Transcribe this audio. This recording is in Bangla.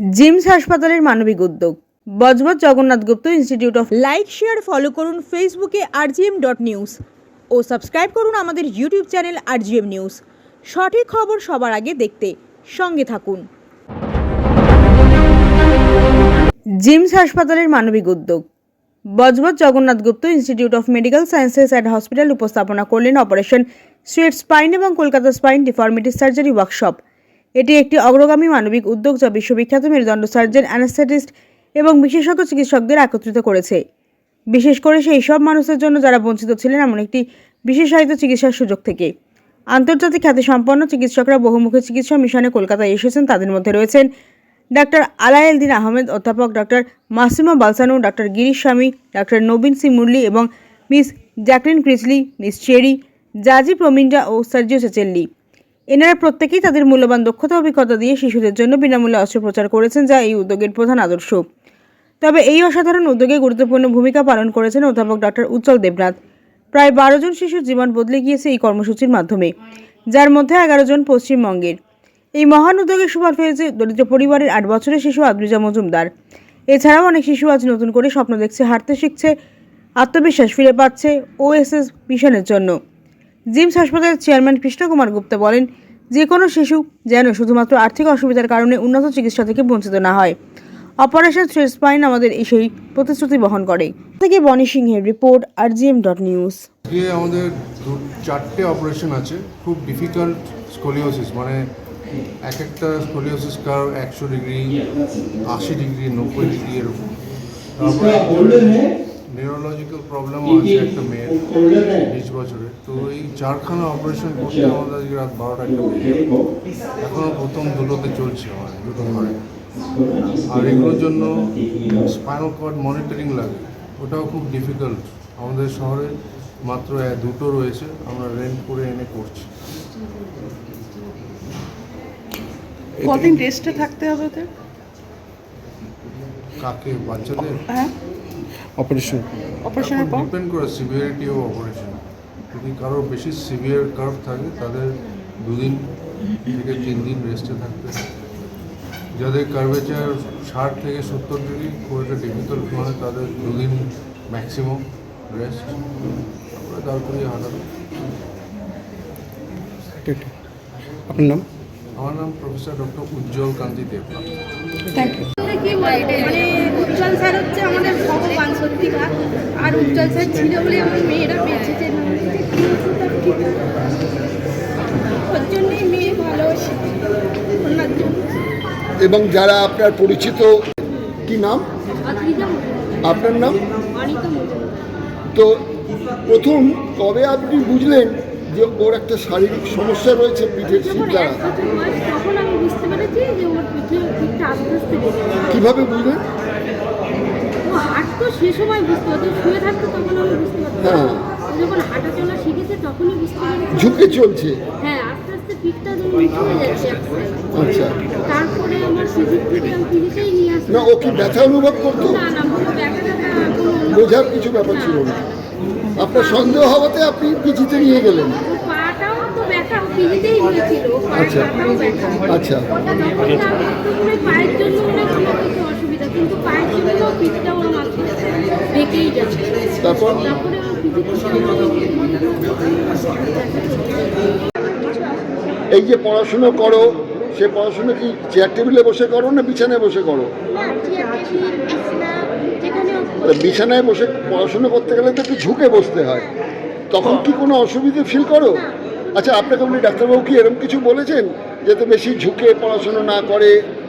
জিমস হাসপাতালের মানবিক উদ্যোগ। Budge Budge Jagannath Gupta institute of like share follow করুন ফেসবুকে আরজিএম ডট নিউজ ও সাবস্ক্রাইব করুন আমাদের ইউটিউব চ্যানেল আরজিএম নিউজ সঠিক খবর সবার আগে দেখতে সঙ্গে থাকুন। জিমস হাসপাতালের মানবিক উদ্যোগ। Budge Budge Jagannath Gupta institute of medical sciences and hospital উপস্থাপনা করলেন অপারেশন সুয়েট স্পাইন এবং Kolkata spine deformity surgery workshop এটি একটি অগ্রগামী মানবিক উদ্যোগ যা বিশ্ববিখ্যাত মেরুদণ্ড সার্জন, অ্যানাস্থেটিস্ট এবং বিশেষজ্ঞ চিকিৎসকদের একত্রিত করেছে। বিশেষ করে সেই সব মানুষের জন্য যারা বঞ্চিত ছিলেন এমন একটি বিশেষায়িত চিকিৎসার সুযোগ থেকে। আন্তর্জাতিক খ্যাতিসম্পন্ন চিকিৎসকরা বহুমুখী চিকিৎসা মিশনে কলকাতায় এসেছেন, তাদের মধ্যে রয়েছেন ডাক্তার আলায়েলদিন আহমেদ, অধ্যাপক ডাক্তার মাসিমা বালসানু, ডাক্তার গিরিশ স্বামী, ডাক্তার নবীন সি মুরলি এবং miss Jacqueline Chrisley miss Cherry, জাজি প্রমিন্ডা ও সার্জিও চেচেল্লি। এনারা প্রত্যেকেই তাদের মূল্যবান দক্ষতা, অভিজ্ঞতা দিয়ে শিশুদের জন্য বিনামূল্যে অস্ত্রোপচার করেছেন, যা এই উদ্যোগের প্রধান আদর্শ। তবে এই অসাধারণ উদ্যোগে গুরুত্বপূর্ণ ভূমিকা পালন করেছেন অধ্যাপক ডক্টর উজ্জ্বল দেবনাথ। প্রায় বারো জন শিশুর জীবন বদলে গিয়েছে এই কর্মসূচির মাধ্যমে, যার মধ্যে এগারো জন পশ্চিমবঙ্গের। এই মহান উদ্যোগের সুফল পেয়েছে দরিদ্র পরিবারের আট বছরের শিশু আদ্রিজা মজুমদার। এছাড়াও অনেক শিশু আজ নতুন করে স্বপ্ন দেখছে, হাঁটতে শিখছে, আত্মবিশ্বাস ফিরে পাচ্ছে ওএসএস মিশনের জন্য। জিমস হাসপাতালের চেয়ারম্যান কৃষ্ণকুমার গুপ্তা বলেন যে কোনো শিশু যেন শুধুমাত্র আর্থিক অসুবিধার কারণে উন্নত চিকিৎসা থেকে বঞ্চিত না হয়। অপারেশন থ্রি স্পাইন আমাদের এই সেই প্রতিশ্রুতি বহন করে। থেকে বনি সিংহের report R GM dot news. আজকে আমাদের চারটে অপারেশন আছে, খুব ডিফিকাল্ট স্কোলিওসিস মানে এক একটা স্কোলিওসিস কার একশো ডিগ্রি, আশি ডিগ্রি, নব্বই ডিগ্রি এরকম। নিউরোলজিক্যাল প্রবলেম আছে একটা মেয়ের বিশ বছরের তো এই চারখানা অপারেশন করতে আমাদের আজকে রাত বারোটা একটা বেজে এখনও প্রথম দুটোতে চলছে আমার দুটো ঘরে আর এগুলোর জন্য স্পাইনাল কর্ড মনিটরিং লাগে। ওটাও খুব ডিফিকাল্ট আমাদের শহরে মাত্র দুটো রয়েছে আমরা রেন্ট করে এনে করছি। কদিন রেস্টে থাকতে হবে ওদের? কাকে বাচ্চাদের? হ্যাঁ। অপারেশন অপারেশনের পর ডিপেন্ড করে সিভিয়ারিটি ও অপারেশন যদি কারোর বেশি সিভিয়ার কার্ভ থাকে তাদের দুদিন থেকে তিন দিন রেস্টে থাকতে যাদের কার্ভেচার ষাট থেকে সত্তর ডিগ্রি খুব একটা ডিফিকাল্ট নয় তাদের দুদিন ম্যাক্সিমাম রেস্ট তারপরে তারপরে হাঁটাবে আপনার নাম? আমার নাম professor doctor Ujjwal Kanti Debnath. Thank you Ujjwal sir হচ্ছে আমাদের ভগবান সত্যিকার। আর উজ্জ্বল স্যার ছিল বলে আমার মেয়েরা বেঁচেছে ওর জন্যই মেয়ে ভালোবাসি। ওনার জন্য। এবং যারা আপনার পরিচিত কি নাম? আপনার নাম? তো প্রথম কবে আপনি বুঝলেন যে ওর একটা শারীরিক সমস্যা রয়েছে পিঠের শির দ্বারা। কীভাবে বুঝলেন? হাঁটতো সে সময় বুঝতে হতো শুয়ে থাকতো তখন আমি বুঝতে পারতাম। হ্যাঁ। যখন হাঁটা চলা শিখেছে তখনই বুঝতে পেরেছি। ঝুঁকে চলছে। হ্যাঁ আস্তে আস্তে পিঠটা যেন নিচু হয়ে যাচ্ছে আচ্ছা। তারপরে আমার ফিজিক থেকে আমি ফিজিকেই নিয়ে না ও কি ব্যথা অনুভব করতো? না না কোনো বোঝার কিছু ব্যাপার ছিল না। আপনার সন্দেহ হওয়াতে আপনি পিজিতে নিয়ে গেলেন? পাটাও তো ব্যথা হয়েছিল। আচ্ছা। আচ্ছা। তো হয় পায়ের জন্য কিন্তু পায়ের জন্য পিঠটা ওর মাত্র বেঁকেই যাচ্ছে। তারপর? তারপরে এই যে পড়াশুনো করো সে পড়াশুনো কি চেয়ার টেবিলে বসে করো না বিছানায় বসে করো? বিছানায় বসে পড়াশুনো করতে গেলে তো একটু ঝুঁকে বসতে হয়। তখন কি কোনো অসুবিধে ফিল করো? আচ্ছা আপনাকে উনি ডাক্তারবাবু কি এরকম কিছু বলেছেন যাতে বেশি ঝুঁকে পড়াশুনো না করে